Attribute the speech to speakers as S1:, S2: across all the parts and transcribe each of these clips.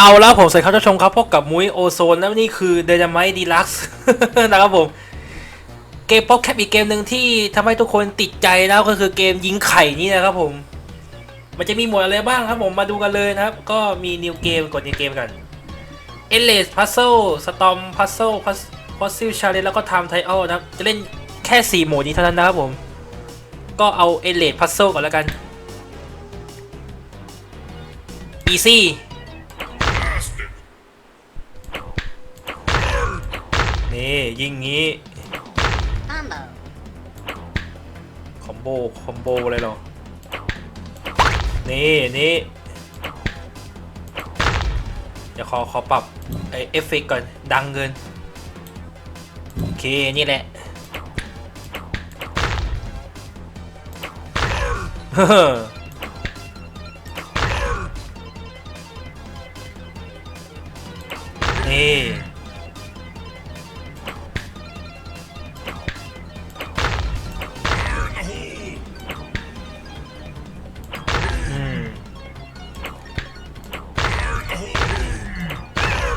S1: เอาแล้วผมสวัสดีครับท่านชมครับพบกับมุ้ยโอโซนและนี่คือเดน a ม i ดีลักซ์นะครับผม เกมป๊อปแคปอีกเกมหนึ่งที่ทำให้ทุกคนติดใจแล้วก็คือเกมยิงไข่นี่นะครับผม มันจะมีหมวดอะไรบ้างครับผมมาดูกันเลยนะครับ ก็มีนิวเกมกดนิวเกมกัน e l a s Puzzle Storm Puzzle Fossil Challenge แล้วก็ Time Trial นะครับ จะเล่นแค่ 4 โหมดนี้เท่านั้นนะครับผม ก็เอา e l a s Puzzle ก่อนแล้วกัน Easy นี่ยิงงี้
S2: Combo.
S1: คอมโบ คอมโบเลยเหรอ นี่นี่เดี๋ยวขอขอปรับไอเอฟเฟกก่อน ดังเกิน โอเค นี่แหละนี่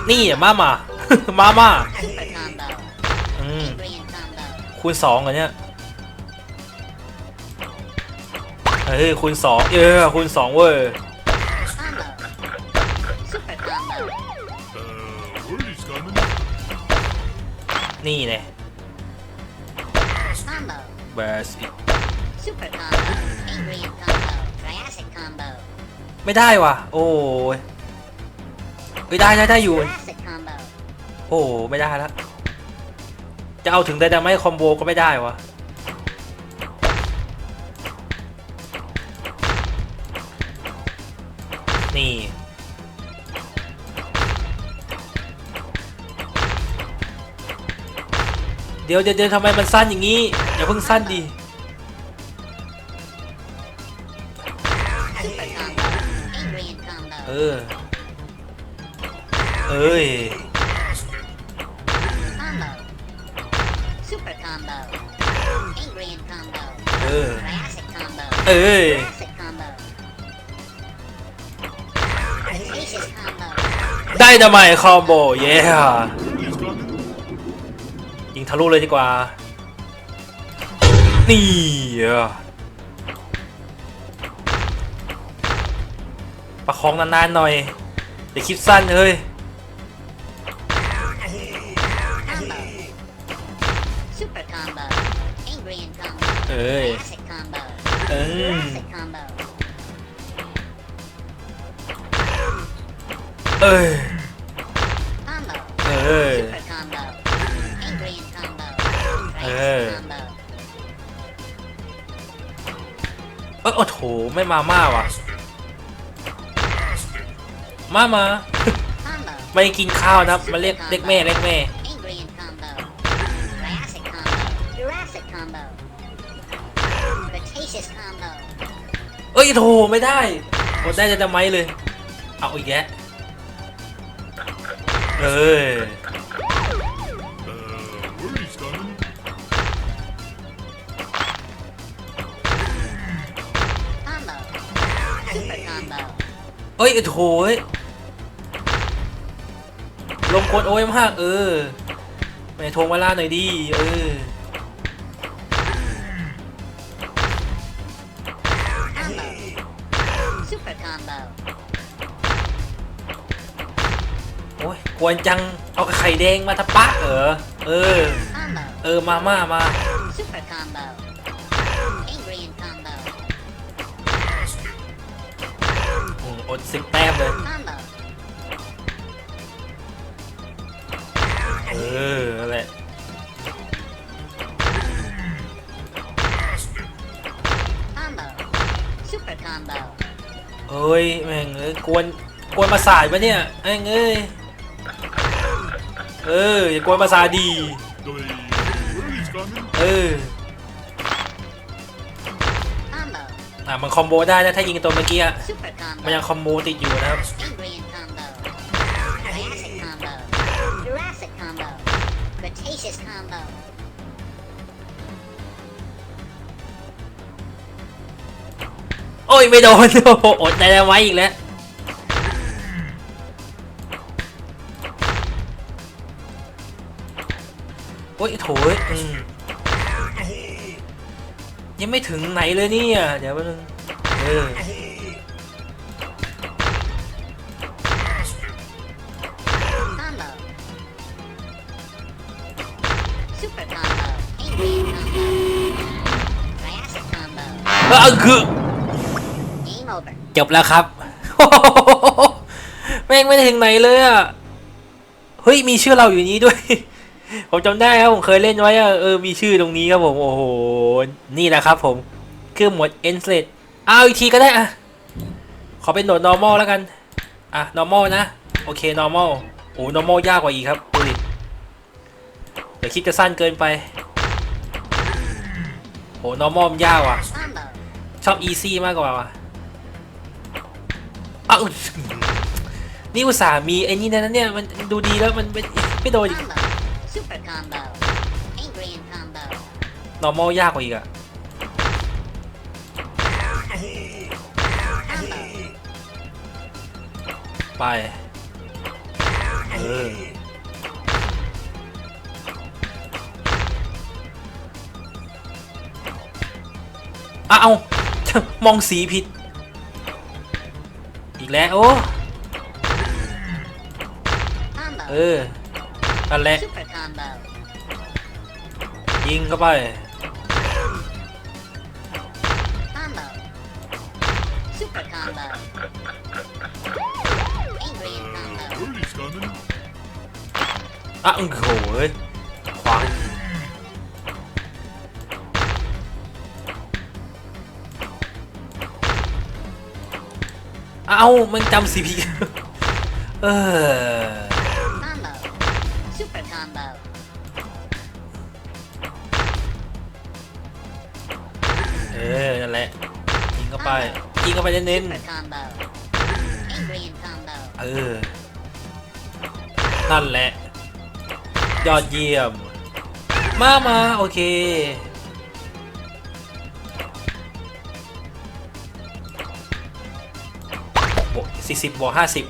S1: นี่อะมามา มามา
S2: Super combo.
S1: อืม
S2: Ingredient combo.
S1: คูณสองเหรอเนี่ยเฮ้ยคูณสองเออคูณสองเว้ย
S2: Combo. Super combo.
S3: Uh, wordy's coming.
S1: นี่แน่
S2: Combo.
S1: เบส
S2: Super combo. Ingredient combo. Triassic combo.
S1: ไม่ได้ว่ะ โอ้ย เฮ้ยได้ได้ได้อยู่
S2: Jurassic combo.
S1: โอ้ไม่ได้แล้วจะเอาถึงได้แต่ไม่คอมโบก็ไม่ได้วะนี่ เดี๋ยวเดี๋ยวเดี๋ยวทำไมมันสั้นอย่างนี้ อย่าเพิ่งสั้นดิ
S2: Super combo. Ingredient combo.
S1: เออเอ้ย
S2: Combo. Super combo. Ingredient combo.
S1: เออ
S2: Triassic combo.
S1: เอ้ย
S2: Jurassic combo. Cretaceous combo.
S1: ได้ทำไมคอมโบเย้
S3: Wordy's coming.
S1: ยิงทะลุเลยดีกว่า นี่อะประคองนานๆหน่อยเดี๋ยวคลิปสั้นเฮ้ย
S2: Combo. Super combo. Ingredient combo.
S1: เอ้ย
S2: Triassic combo.
S1: เอืม
S2: Jurassic combo.
S1: เอ้ย
S2: Combo.
S1: เอ้ย
S2: Super combo. Ingredient combo.
S1: Ê.
S2: Triassic combo.
S1: เอยโอ้โถไม่มาม่าว่ะ มามา
S2: Combo.
S1: ไม่กินข้าวนะมาเรียกเรียกแม่เรียกแม่
S2: Ingredient combo. Triassic combo. Jurassic combo. Cretaceous combo.
S1: เอ้ยโถไม่ได้กดได้จะทำไมเลย เอาอีกแยะเอ้ย
S3: Uh, wordy's coming.
S2: Combo. Super combo.
S1: เอ้ยโถเอ้ย ลงกดโอ้ยมาก เออไม่ทวงเวลาหน่อยดี เออโอ้ยกวนจัง เอาไข่แดงมาทะปะเออ เออ เออ มามามาอืมอดสิบแต้มเลย ออนั่นแหละ
S2: Combo. Super combo.
S1: เอ้ยแม่งเอ้ยกวนกวนมาสายปะเนี่ยแม่งเอ้ยเอออย่ากวนมาสาดี
S3: Uh, wordy's coming.
S1: เออ
S2: Combo.
S1: อะมันคอมโบได้นะถ้ายิงตัวเมื่อกี้อะ
S2: Super combo.
S1: มันยังคอมโบติดอยู่นะครับ
S2: vicious combo. Ôi mày đồ Ôi
S1: đây là quay gì nữa โอ้ยโถยอืมยังไม่ถึงไหนเลยเนี่ย เดี๋ยวแป๊บเออ เออคือ
S2: Game over.
S1: จบแล้วครับ แม่งไม่ได้ถึงไหนเลยอะ เฮ้ย มีชื่อเราอยู่นี้ด้วย ผมจำได้ครับ ผมเคยเล่นไว้อะเออ มีชื่อตรงนี้ครับผม โอ้โห นี่แหละครับผม คือหมวด e n s l e t เอาอีกทีก็ได้อะ ขอเป็นโหมด normal แล้วกัน อะ normal นะ โอเค normal โอ้ normal ยากกว่าอีกครับดูดิเดี๋ยวคลิปจะสั้นเกินไปโห normal มันยากว่ะ
S2: Combo.
S1: ชอบ easy มากกว่าว่ะอ้าวนี่อุตส่าห์มีไอ้นี่นะเนี่ยมันดูดีแล้วมันไม่ไม่โดนอีก
S2: Combo. Super combo. Angry and combo.
S1: normal ยากกว่าอีกอะ
S2: Combo.
S1: ไป เอออ้าว มองสีผิด อีกแล้วโอ้
S2: Combo.
S1: เออนั่นแหละ
S2: Super combo.
S1: ยิงเข้าไป
S2: Combo. Super combo. Angry and combo.
S3: Early's coming.
S1: อะโอ้โหเฮ้ย เอ้ามันจำสีพีเออ
S2: Combo. Super combo.
S1: เออนั่นแหละยิงเข้าไปยิงเข้าไปเน้น
S2: Super combo. Adrian combo.
S1: ๆเออ นั่นแหละ ยอดเยี่ยม มามาโอเค บวกสี่สิบบวกห้าสิบ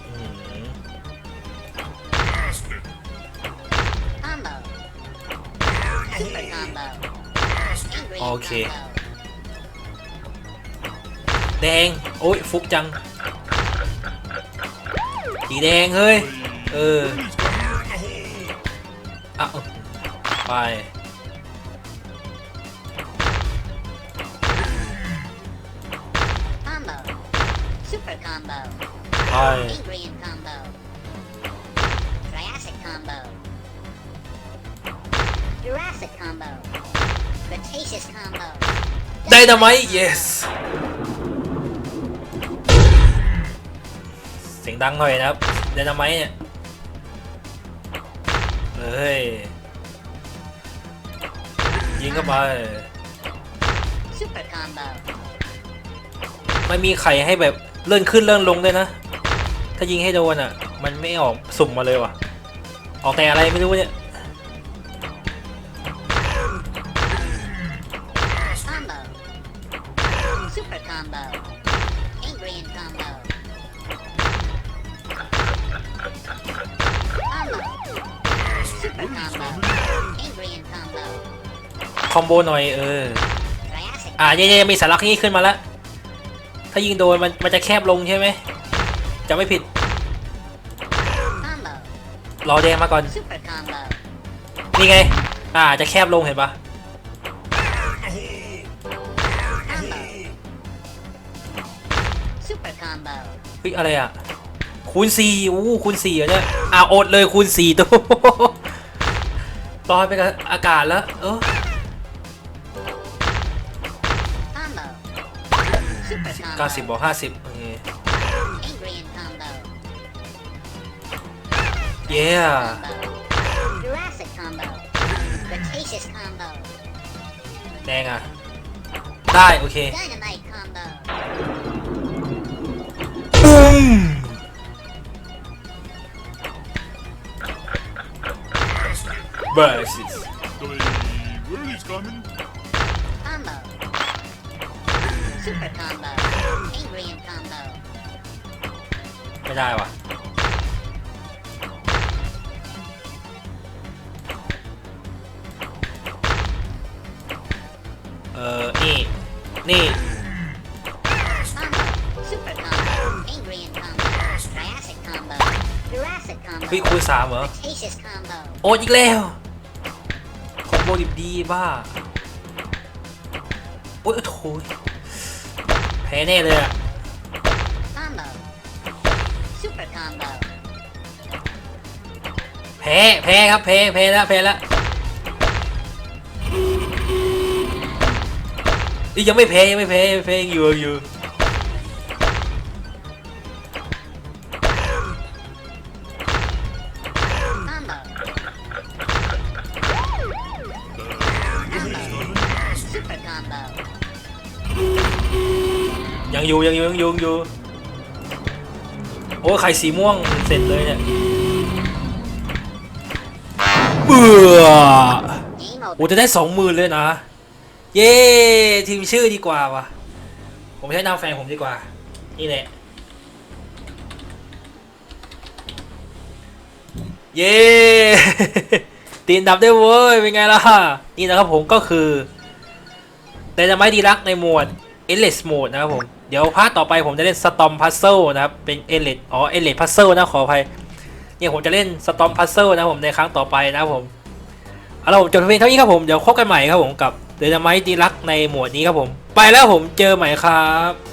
S2: Combo. Super combo. Angry and
S1: Okay.
S2: combo.
S1: แดง โอ้ย ฟุกจัง สีแดง เฮ้ย เออ
S3: Early's coming.
S1: อะ ไป
S2: combo.
S1: ไป
S2: Angry and combo. Triassic combo. Jurassic combo. Cretaceous combo.
S1: ไดนาไม yes เสียงดังหน่อยนะครับไดนาไมเนี่ยเฮ้ย ยิงเข้าไป
S2: Super combo.
S1: ไม่มีไข่ให้แบบ เลื่อนขึ้นเลื่อนลงด้วยนะ ถ้ายิงให้โดนอะ มันไม่ออกสุ่มมาเลยว่ะ ออกแต่อะไรไม่รู้เนี่ย
S2: Combo. Super combo. Angry and combo. Combo. Super combo. Angry and combo.
S1: คอมโบหน่อยเออ
S2: Triassic
S1: อ่าเนี่ยเนี่ยมีสารักนี้ขึ้นมาแล้ว ถ้ายิงโดนมันมันจะแคบลงใช่ไหมจะไม่ผิด รอแดงมาก่อน นี่ไง อ่าจะแคบลงเห็นปะเฮ้ยอะไรอะ คูณสี่อู้คูณสี่เหรอเนี่ยอ่าอดเลยคูณสี่ตัวลอยไปกับอากาศแล้ว เออ
S2: Super
S1: เก้าสิบ
S2: combo.
S1: บวกห้าสิบโอเค
S2: Angry and combo.
S1: เย้
S2: Combo. Jurassic combo. Cretaceous combo.
S1: แดงอ่ะ ได้ โอเค
S2: Dynamite combo.
S1: ปุ้มเ Super
S2: combo. Angrian combo.
S1: ไม่ได้ว่ะ
S2: เออ
S1: นี่ นี่
S2: Combo. Super combo. Angrian combo. Triassic combo. Jurassic
S1: พี่
S2: combo.
S1: คูณสามเหรอ
S2: Cretaceous combo.
S1: โอ้ยอีกแล้วคอมโบดิบดีบ้า โอ้ยโอ้โถ พ้แน่เลยอะ
S2: Combo. Super combo.
S1: แพ้แพ้ครับแพ้แพ้แล้วแพ้แล้วนี่ยังไม่แพ้ยังไม่แพ้ยังไม่แพ้ยังอยู่ยังอยู่ ยังอยู่ยังอยู่ยังอยู่ยังอยู่โอ้ยไข่สีม่วงเสร็จเลยเนี่ยเบื่อโอ้จะได้สองหมื่นเลยนะ เย้ทีมชื่อดีกว่าวะผมใช้นามแฟนผมดีกว่า นี่แหละเย้ตีนดับได้เว้ย เป็นไงล่ะ นี่นะครับผมก็คือแต่จะไม่ดีรักในหมวด Endless Mode นะครับผม เดี๋ยวพาร์ทต่อไปผมจะเล่นสตอมพัซเซิลนะครับเป็นเอเลดอ๋อเอเลดพัซเซิลนะขออภัยเนี่ยผมจะเล่นสตอมพัซเซิลนะผมในครั้งต่อไปนะผมเอาละผมจบเพลงเท่านี้ครับผมเดี๋ยวพบกันใหม่ครับผมกับเดนไมต์ดีลักในหมวดนี้ครับผม ไปแล้วผมเจอใหม่ครับ